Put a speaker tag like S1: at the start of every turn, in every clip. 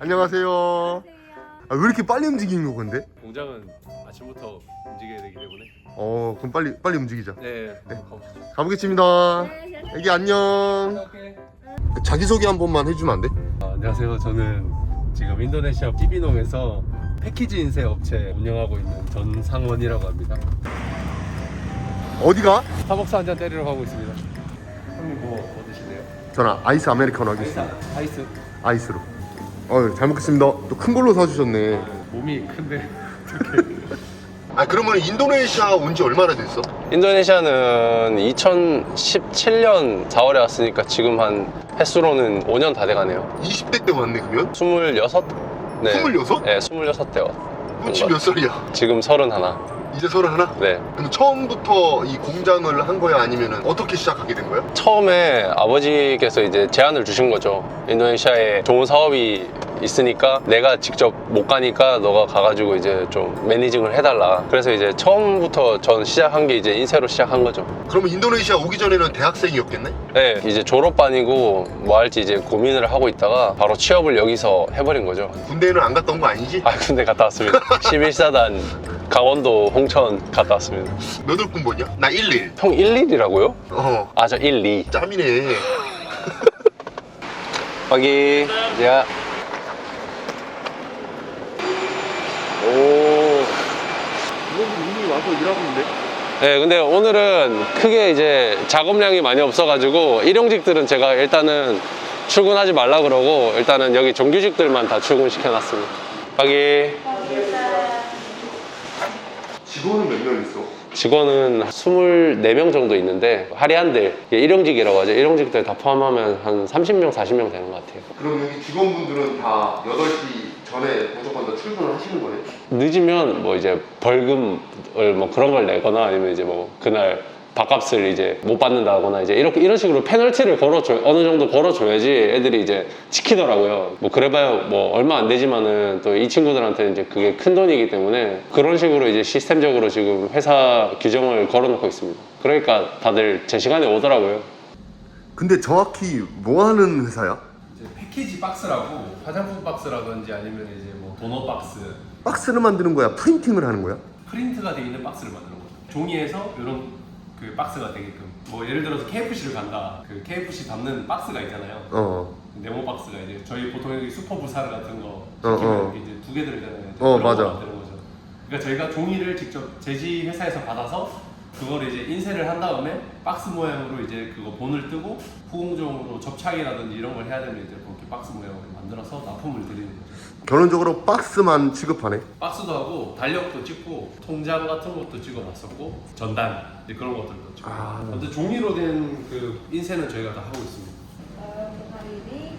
S1: 안녕하세요. 아, 왜 이렇게 빨리 움직이는 거 근데?
S2: 공장은 아침부터 움직여야 되기 때문에
S1: 어, 그럼 빨리 빨리 움직이자.
S2: 네,
S1: 네.
S2: 가보시죠.
S1: 가보겠습니다. 애기 안녕. 자기 소개 한 번만 해주면 안 돼?
S2: 아, 안녕하세요. 저는 지금 인도네시아 삐비농에서 패키지 인쇄 업체 운영하고 있는 전상원이라고 합니다.
S1: 어디가?
S2: 스타벅스 한 잔 때리러 가고 있습니다. 형님 뭐, 뭐 드실래요?
S1: 저는 아이스 아메리카노
S2: 아이스,
S1: 하겠습니다.
S2: 아이스.
S1: 아이스로. 어, 잘 먹겠습니다. 또 큰 걸로 사주셨네.
S2: 몸이 큰데.
S1: 아, 그러면 인도네시아 온 지 얼마나 됐어?
S3: 인도네시아는 2017년 4월에 왔으니까 지금 한 횟수로는 5년 다 돼가네요.
S1: 20대 때 왔네 그러면?
S3: 26? 네.
S1: 26?
S3: 네, 26대 왔.
S1: 그럼 지금 몇 살이야?
S3: 지금 31.
S1: 이제 서른 하나?
S3: 네.
S1: 그럼 처음부터 이 공장을 한 거야 아니면 어떻게 시작하게 된 거야?
S3: 처음에 아버지께서 이제 제안을 주신 거죠. 인도네시아에 좋은 사업이 있으니까 내가 직접 못 가니까 너가 가가지고 이제 좀 매니징을 해달라. 그래서 이제 처음부터 전 시작한 게 이제 인쇄로 시작한 거죠.
S1: 그러면 인도네시아 오기 전에는 대학생이었겠네?
S3: 네, 이제 졸업반이고 뭐 할지 이제 고민을 하고 있다가 바로 취업을 여기서 해버린 거죠.
S1: 군대는 안온거 아니지?
S3: 아, 군대 갔다 왔습니다. 11사단 강원도 홍천 갔다 왔습니다.
S1: 몇 월 군번이야? 나 11.
S3: 형 11이라고요?
S1: 어,
S3: 아, 저 1, 2.
S1: 짬이네.
S3: 거기, 야. 오.
S1: 이미 와서 일하고 있는데?
S3: 네, 근데 오늘은 크게 이제 작업량이 많이 없어가지고 일용직들은 제가 일단은 출근하지 말라 그러고 일단은 여기 정규직들만 다 출근시켜놨습니다. 거기
S1: 직원은 몇 명 있어?
S3: 직원은 24명 정도 있는데 화려한들 일용직이라고 하죠. 일용직들 다 포함하면 한 30명, 40명 되는 것 같아요.
S1: 그럼 여기 직원분들은 다 8시 전에 무조건 다 출근을 하시는 거네?
S3: 늦으면 뭐 이제 벌금을 뭐 그런 걸 내거나 아니면 이제 뭐 그날 밥값을 이제 못 받는다거나 이제 이렇게 이런 식으로 페널티를 걸어줘 어느 정도 걸어줘야지 애들이 이제 지키더라고요. 뭐 그래봐야 뭐 얼마 안 되지만은 또 이 친구들한테는 이제 그게 큰 돈이기 때문에 그런 식으로 이제 시스템적으로 지금 회사 규정을 걸어놓고 있습니다. 그러니까 다들 제 시간에 오더라고요.
S1: 근데 정확히 뭐 하는 회사야?
S2: 이제 패키지 박스라고 화장품 박스라든지 아니면 이제 뭐 도넛 박스,
S1: 박스를 만드는 거야? 프린팅을 하는 거야?
S2: 프린트가 되어 있는 박스를 만드는 거죠. 종이에서 이런 그 박스가 되게끔 뭐 예를 들어서 KFC를 간다. 그 KFC 담는 박스가 있잖아요.
S1: 어.
S2: 네모 박스가 이제 저희 보통 여기 슈퍼 부사르 같은 거
S1: 어,
S2: 시키면
S1: 어.
S2: 이제 두 개 들잖아요.
S1: 어,
S2: 그런 거
S1: 맞아.
S2: 만드는 거죠. 그러니까 저희가 종이를 직접 제지 회사에서 받아서 그거를 이제 인쇄를 한 다음에 박스 모양으로 이제 그거 본을 뜨고 후공정으로 접착이라든지 이런 걸 해야 되면 이제 그렇게 박스 모양으로 만들어서 납품을 드리는 거죠.
S1: 결론적으로 박스만 취급하네?
S2: 박스도 하고 달력도 찍고 통장 같은 것도 찍어놨었고 전단 이제 그런 것들도 찍고.
S1: 아.
S2: 아무튼 종이로 된 그 인쇄는 저희가 다 하고 있습니다.
S4: Kita mulai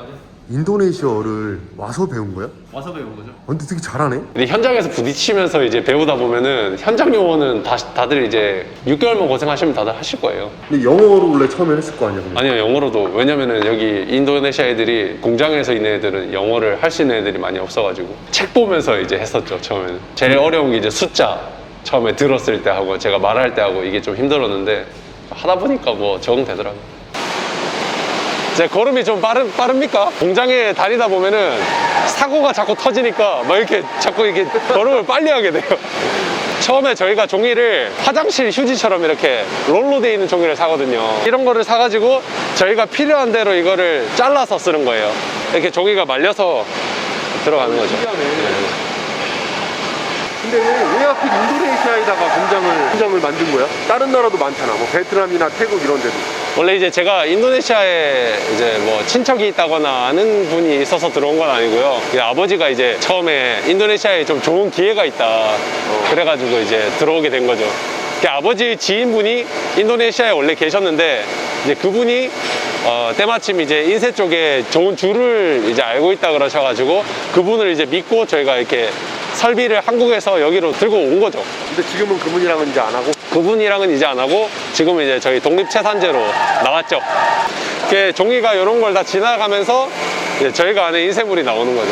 S2: 아니야.
S1: 인도네시아어를 와서 배운 거야?
S2: 와서 배운 거죠.
S1: 어, 근데 되게 잘하네?
S3: 근데 현장에서 부딪히면서 이제 배우다 보면은 현장 용어는 다, 다들 이제 6개월만 고생하시면 다들 하실 거예요.
S1: 근데 영어로 원래 처음에 했을 거 아니야? 그럼?
S3: 아니요, 영어로도. 왜냐면은 여기 인도네시아 애들이 공장에서 있는 애들은 영어를 할 수 있는 애들이 많이 없어가지고 책 보면서 이제 했었죠, 처음에는. 제일 어려운 게 이제 숫자. 처음에 들었을 때 하고 제가 말할 때 하고 이게 좀 힘들었는데 하다 보니까 뭐 적응되더라고요. 제 걸음이 좀 빠른, 빠릅니까? 공장에 다니다 보면은 사고가 자꾸 터지니까 막 이렇게 자꾸 이렇게 걸음을 빨리 하게 돼요. 처음에 저희가 종이를 화장실 휴지처럼 이렇게 롤로 돼 있는 종이를 사거든요. 이런 거를 사가지고 저희가 필요한 대로 이거를 잘라서 쓰는 거예요. 이렇게 종이가 말려서 들어가는 거죠.
S1: 근데 왜 하필 인도네시아에다가 공장을, 공장을 만든 거야? 다른 나라도 많잖아. 뭐 베트남이나 태국 이런 데도.
S3: 원래 이제 제가 인도네시아에 이제 뭐 친척이 있다거나 아는 분이 있어서 들어온 건 아니고요. 아버지가 이제 처음에 인도네시아에 좀 좋은 기회가 있다. 그래가지고 이제 들어오게 된 거죠. 그 아버지 지인분이 인도네시아에 원래 계셨는데 이제 그분이 어, 때마침 이제 인쇄 쪽에 좋은 줄을 이제 알고 있다 그러셔가지고 그분을 이제 믿고 저희가 이렇게 설비를 한국에서 여기로 들고 온 거죠.
S1: 근데 지금은 그분이랑은 이제 안 하고?
S3: 그분이랑은 이제 안 하고 지금은 이제 저희 독립채산제로 나왔죠. 이렇게 종이가 이런 걸 다 지나가면서 이제 저희가 아는 인쇄물이 나오는 거죠.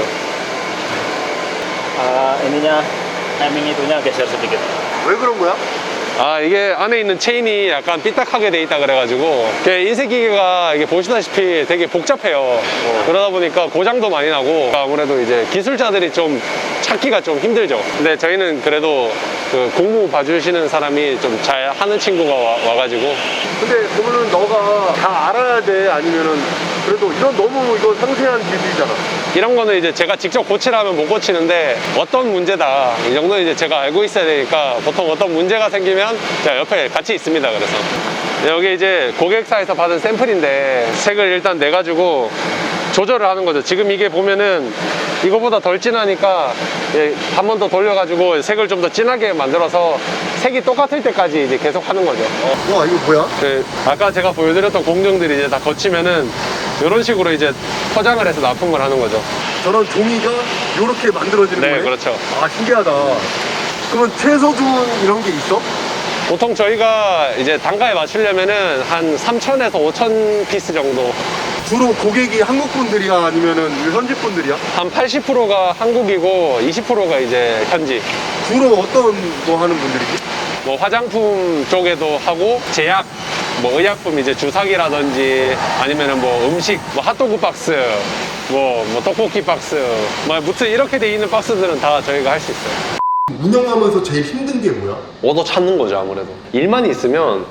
S5: Ah, ininya timing itunya geser sedikit
S1: 왜 그런 거야?
S3: 아 이게 안에 있는 체인이 약간 삐딱하게 돼 있다 그래가지고 이게 인쇄 기계가 이게 보시다시피 되게 복잡해요. 그러다 보니까 고장도 많이 나고 아무래도 이제 기술자들이 좀 찾기가 좀 힘들죠. 근데 저희는 그래도 그 공무 봐주시는 사람이 좀 잘 하는 친구가 와, 가지고.
S1: 근데 그러면은 너가 다 알아야 돼? 아니면은 그래도 이런 너무 이거 상세한 기술이잖아.
S3: 이런 거는 이제 제가 직접 고치라면 못 고치는데 어떤 문제다. 이 정도는 이제 제가 알고 있어야 되니까 보통 어떤 문제가 생기면 제가 옆에 같이 있습니다. 그래서. 여기 이제 고객사에서 받은 샘플인데 색을 일단 내가지고 조절을 하는 거죠. 지금 이게 보면은 이거보다 덜 진하니까 한 번 더 돌려가지고 색을 좀 더 진하게 만들어서 색이 똑같을 때까지 이제 계속 하는 거죠.
S1: 와 이거 뭐야?
S3: 그 아까 제가 보여드렸던 공정들이 이제 다 거치면은 이런 식으로 이제 포장을 해서 납품을 하는 거죠
S1: 저런 종이가 이렇게 만들어지는
S3: 네
S1: 거네.
S3: 그렇죠
S1: 아 신기하다. 그러면 최소준 이런 게 있어?
S3: 보통 저희가 이제 단가에 맞추려면은 한 3,000에서 5,000 피스 정도.
S1: 주로 고객이 한국 분들이야 아니면은 현지 분들이야?
S3: 한 80%가 한국이고 20%가 이제 현지.
S1: 주로 어떤 거 하는 분들이지?
S3: 뭐 화장품 쪽에도 하고 제약, 뭐 의약품 이제 주사기라든지 아니면은 뭐 음식, 뭐 핫도그 박스, 뭐, 뭐 떡볶이 박스, 뭐 무튼 이렇게 돼 있는 박스들은 다 저희가 할 수 있어요.
S1: 운영하면서 제일 힘든 게 뭐야?
S3: 얻어 찾는 거죠 아무래도 일만 있으면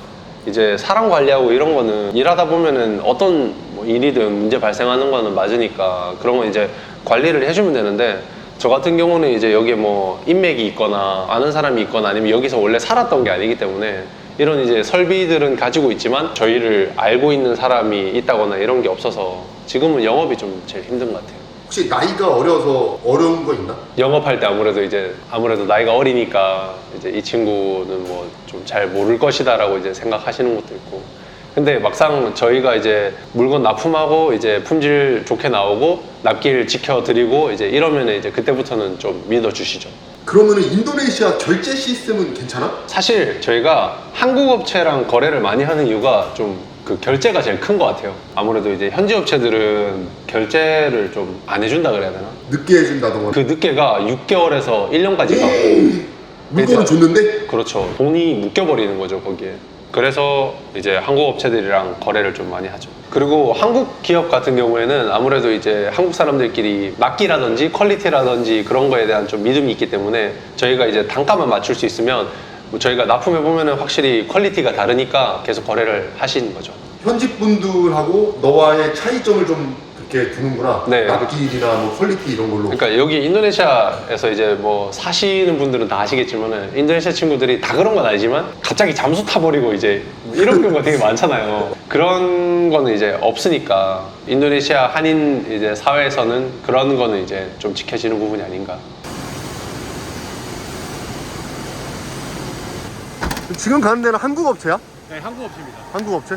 S3: 이제 사람 관리하고 이런 거는 일하다 보면은 어떤 뭐 일이든 문제 발생하는 거는 맞으니까 그런 건 이제 관리를 해주면 되는데 저 같은 경우는 이제 여기에 뭐 인맥이 있거나 아는 사람이 있거나 아니면 여기서 원래 살았던 게 아니기 때문에 이런 이제 설비들은 가지고 있지만 저희를 알고 있는 사람이 있다거나 이런 게 없어서 지금은 영업이 좀 제일 힘든 것 같아요.
S1: 혹시 나이가 어려서 어려운 거 있나?
S3: 영업할 때 아무래도 이제 아무래도 나이가 어리니까 이제 이 친구는 뭐 좀 잘 모를 것이다라고 이제 생각하시는 것도 있고 근데 막상 저희가 이제 물건 납품하고 이제 품질 좋게 나오고 납기를 지켜드리고 이제 이러면 이제 그때부터는 좀 믿어주시죠.
S1: 그러면은 인도네시아 결제 시스템은 괜찮아?
S3: 사실 저희가 한국 업체랑 거래를 많이 하는 이유가 좀 그 결제가 제일 큰 것 같아요. 아무래도 이제 현지 업체들은 결제를 좀 안 해준다 그래야 되나?
S1: 늦게 해준다던가
S3: 그 늦게가 6개월에서 1년까지 가고
S1: 물건을 줬는데?
S3: 그렇죠. 돈이 묶여버리는 거죠, 거기에. 그래서 이제 한국 업체들이랑 거래를 좀 많이 하죠. 그리고 한국 기업 같은 경우에는 아무래도 이제 한국 사람들끼리 납기라든지 퀄리티라든지 그런 거에 대한 좀 믿음이 있기 때문에 저희가 이제 단가만 맞출 수 있으면 뭐 저희가 납품해 보면은 확실히 퀄리티가 다르니까 계속 거래를 하시는 거죠.
S1: 현지 분들하고 너와의 차이점을 좀 그렇게 두는구나
S3: 네.
S1: 납기일이나 뭐 퀄리티 이런 걸로
S3: 그러니까 여기 인도네시아에서 이제 뭐 사시는 분들은 다 아시겠지만은 인도네시아 친구들이 다 그런 건 아니지만 갑자기 잠수 타버리고 이제 이런 경우가 되게 많잖아요. 그런 거는 이제 없으니까 인도네시아 한인 이제 사회에서는 그런 거는 이제 좀 지켜지는 부분이 아닌가.
S1: 지금 가는 데는 한국 업체야?
S3: 네, 한국 업체입니다.
S1: 한국 업체?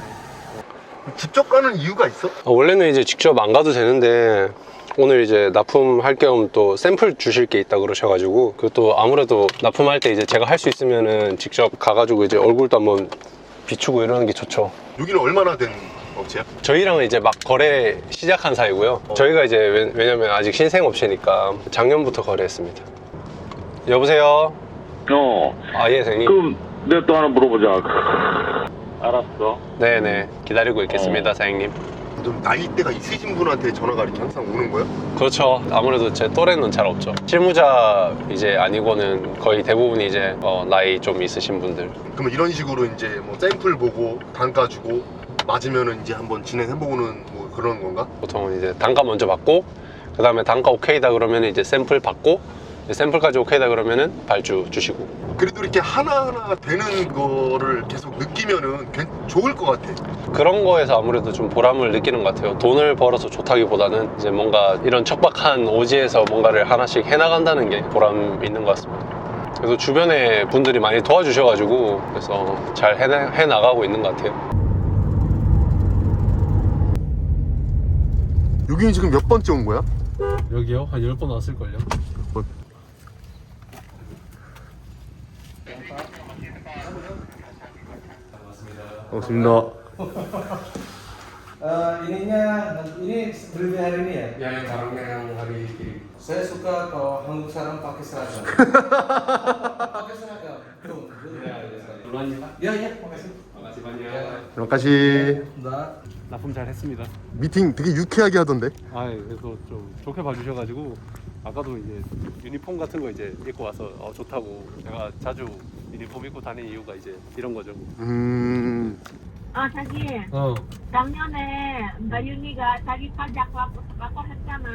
S1: 직접 가는 이유가 있어?
S3: 원래는 이제 직접 안 가도 되는데 오늘 이제 납품할 겸 또 샘플 주실 게 있다 그러셔가지고 그것도 아무래도 납품할 때 이제 제가 할 수 있으면은 직접 가가지고 이제 얼굴도 한번 비추고 이러는 게 좋죠.
S1: 여기는 얼마나 된 업체야?
S3: 저희랑은 이제 막 거래 시작한 사이고요. 저희가 이제 왜, 왜냐면 아직 신생 업체니까 작년부터 거래했습니다. 여보세요.
S5: 어,
S3: 아 예, 선생님.
S5: 그럼 내가 또 하나 물어보자. 알았어.
S3: 네네 기다리고 있겠습니다, 사장님.
S1: 좀 나이대가 있으신 분한테 전화가 이렇게 항상 오는 거야?
S3: 그렇죠. 아무래도 제 또래는 잘 없죠. 실무자 이제 아니고는 거의 대부분이 이제 어, 나이 좀 있으신 분들.
S1: 그러면 이런 식으로 이제 뭐 샘플 보고 단가 주고 맞으면은 이제 한번 진행해보는 뭐 그런 건가?
S3: 보통은 이제 단가 먼저 받고 그 다음에 단가 오케이다 그러면 이제 샘플 받고 샘플까지 오케이다 그러면은 발주 주시고.
S1: 그래도 이렇게 하나하나 되는 거를 계속 느끼면은 괜- 좋을 것 같아.
S3: 그런 거에서 아무래도 좀 보람을 느끼는 것 같아요. 돈을 벌어서 좋다기보다는 이제 뭔가 이런 척박한 오지에서 뭔가를 하나씩 해나간다는 게 보람 있는 것 같습니다. 그래서 주변에 분들이 많이 도와주셔가지고 그래서 잘 해나, 해나가고 있는 것 같아요.
S1: 여기는 지금 몇 번째 온 거야?
S3: 여기요? 한 10번 왔을걸요?
S6: Eh, ininya ini beli hari ini ya?
S3: Ya, yang barangnya yang hari kirim.
S6: Saya suka kalau Hanguk Sarang pakai seragam. pakai seragam. Tuh, tuh.
S2: duluan ya pak.
S6: Ya ya, makasih.
S2: Makasih banyak.
S1: 여기까지
S6: Dah.
S2: 납품 잘 했습니다.
S1: 미팅 되게 유쾌하게 하던데
S2: 아, 그래서 좀 좋게 봐주셔가지고 아까도 이제 유니폼 같은 거 이제 입고 와서 어, 좋다고 제가 자주 유니폼 입고 다니는 이유가 이제 이런 거죠.
S1: 음
S7: 아 자기
S6: Oh.
S7: 작년에 Yuni가 자기 lapor lapor 했잖아.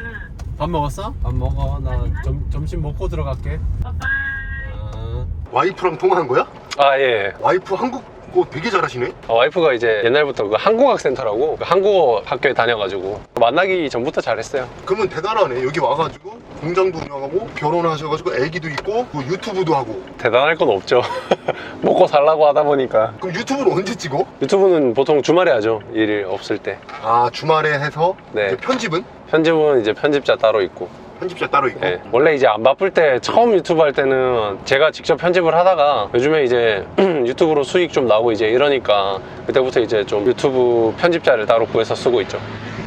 S2: 밥 먹었어?
S6: 밥 먹어. 나 점, 점심 먹고 들어갈게.
S7: Bye.
S6: 아.
S1: 와이프랑 통화한 거야?
S3: 아 예.
S1: 와이프 한국 어 되게 잘하시네
S3: 어, 와이프가 이제 옛날부터 그 한국학센터라고 그 한국어 학교에 다녀가지고 만나기 전부터 잘했어요.
S1: 그러면 대단하네 여기 와가지고 공장도 운영하고 결혼하셔가지고 애기도 있고 그 유튜브도 하고
S3: 대단할 건 없죠. 먹고 살라고 하다 보니까
S1: 그럼 유튜브는 언제 찍어?
S3: 유튜브는 보통 주말에 하죠. 일 없을 때.
S1: 아 주말에 해서
S3: 네.
S1: 이제 편집은?
S3: 편집은 이제 편집자 따로 있고.
S1: 편집자 따로 있고
S3: 예. 원래 이제 안 바쁠 때 처음 유튜브 할 때는 제가 직접 편집을 하다가 요즘에 이제 유튜브로 수익 좀 나고 이제 이러니까 그때부터 이제 좀 유튜브 편집자를 따로 구해서 쓰고 있죠.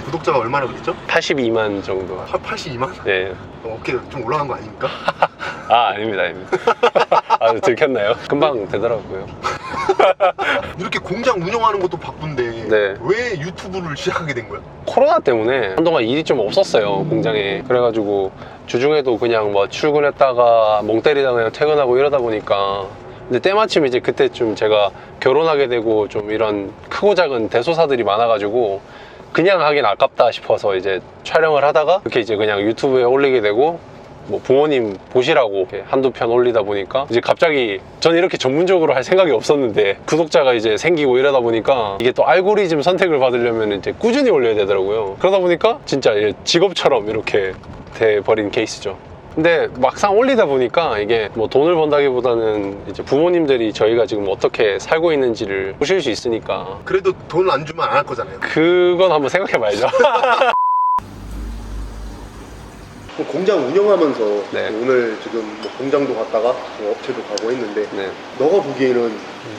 S1: 구독자가 얼마나 그랬죠?
S3: 82만 정도.
S1: 82만?
S3: 예.
S1: 어깨 좀 올라간 거 아닙니까?
S3: 아, 아닙니다, 아닙니다. 아, 들켰나요? 금방 되더라고요.
S1: 이렇게 공장 운영하는 것도 바쁜데
S3: 네.
S1: 왜 유튜브를 시작하게 된 거야?
S3: 코로나 때문에 한동안 일이 좀 없었어요, 공장에. 그래가지고 주중에도 그냥 뭐 출근했다가 멍 때리다 그냥 퇴근하고 이러다 보니까 근데 때마침 이제 그때쯤 제가 결혼하게 되고 좀 이런 크고 작은 대소사들이 많아가지고 그냥 하긴 아깝다 싶어서 이제 촬영을 하다가 이렇게 이제 그냥 유튜브에 올리게 되고 뭐 부모님 보시라고 한두 편 올리다 보니까 이제 갑자기 저는 이렇게 전문적으로 할 생각이 없었는데 구독자가 이제 생기고 이러다 보니까 이게 또 알고리즘 선택을 받으려면 이제 꾸준히 올려야 되더라고요. 그러다 보니까 진짜 직업처럼 이렇게 돼 버린 케이스죠. 근데 막상 올리다 보니까 이게 뭐 돈을 번다기보다는 이제 부모님들이 저희가 지금 어떻게 살고 있는지를 보실 수 있으니까
S1: 그래도 돈 안 주면 안 할 거잖아요
S3: 그건 한번 생각해 봐야죠.
S1: 공장 운영하면서
S3: 네.
S1: 오늘 지금 뭐 공장도 갔다가 뭐 업체도 가고 했는데
S3: 네.
S1: 너가 보기에는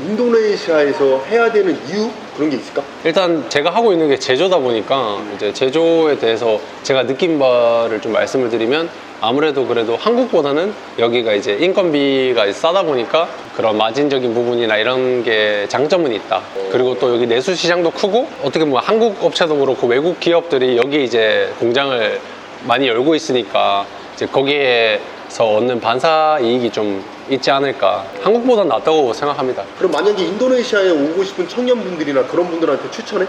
S1: 인도네시아에서 해야 되는 이유 그런 게 있을까?
S3: 일단 제가 하고 있는 게 제조다 보니까 이제 제조에 대해서 제가 느낀 바를 좀 말씀을 드리면 아무래도 그래도 한국보다는 여기가 이제 인건비가 싸다 보니까 그런 마진적인 부분이나 이런 게 장점은 있다. 그리고 또 여기 내수 시장도 크고 어떻게 보면 한국 업체도 그렇고 외국 기업들이 여기 이제 공장을 많이 열고 있으니까 이제 거기에서 얻는 반사 이익이 좀 있지 않을까. 한국보다는 낫다고 생각합니다.
S1: 그럼 만약에 인도네시아에 오고 싶은 청년분들이나 그런 분들한테 추천해?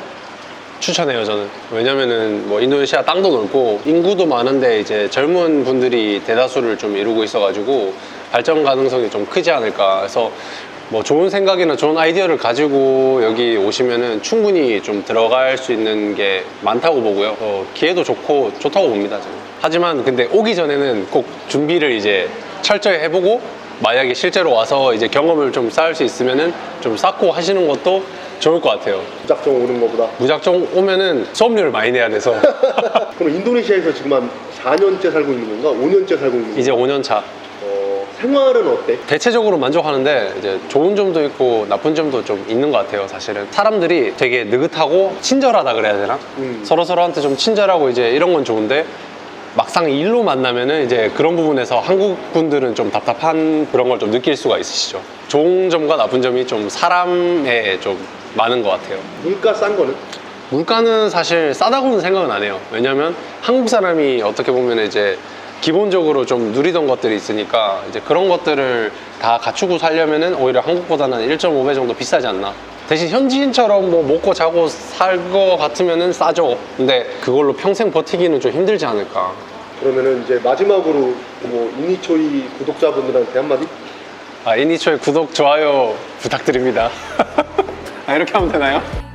S3: 추천해요 저는 왜냐면은 뭐 인도네시아 땅도 넓고 인구도 많은데 이제 젊은 분들이 대다수를 좀 이루고 있어가지고 발전 가능성이 좀 크지 않을까 해서 뭐 좋은 생각이나 좋은 아이디어를 가지고 여기 오시면은 충분히 좀 들어갈 수 있는 게 많다고 보고요. 어, 기회도 좋고 좋다고 봅니다 저는. 하지만 근데 오기 전에는 꼭 준비를 이제 철저히 해보고 만약에 실제로 와서 이제 경험을 좀 쌓을 수 있으면은 좀 쌓고 하시는 것도 좋을 것 같아요.
S1: 무작정 오는 것보다?
S3: 무작정 오면은 수업료를 많이 내야 돼서.
S1: 그럼 인도네시아에서 지금 한 4년째 살고 있는 건가? 5년째 살고 있는 건가?
S3: 이제 5년 차.
S1: 어, 생활은 어때?
S3: 대체적으로 만족하는데 이제 좋은 점도 있고 나쁜 점도 좀 있는 것 같아요 사실은 사람들이 되게 느긋하고 친절하다 그래야 되나
S1: 음.
S3: 서로 서로한테 좀 친절하고 이제 이런 건 좋은데 막상 일로 만나면은 이제 그런 부분에서 한국 분들은 좀 답답한 그런 걸 좀 느낄 수가 있으시죠 좋은 점과 나쁜 점이 좀 사람에 좀 많은 것 같아요
S1: 물가 싼 거는?
S3: 물가는 사실 싸다고는 생각은 안 해요. 왜냐면 한국 사람이 어떻게 보면 이제 기본적으로 좀 누리던 것들이 있으니까 이제 그런 것들을 다 갖추고 살려면은 오히려 한국보다는 1.5배 정도 비싸지 않나. 대신 현지인처럼 뭐 먹고 자고 살 거 같으면은 싸죠. 근데 그걸로 평생 버티기는 좀 힘들지 않을까.
S1: 그러면은 이제 마지막으로 뭐 이니초이 구독자분들한테 한마디?
S3: 아, 애니초의 구독, 좋아요 부탁드립니다. 아, 이렇게 하면 되나요?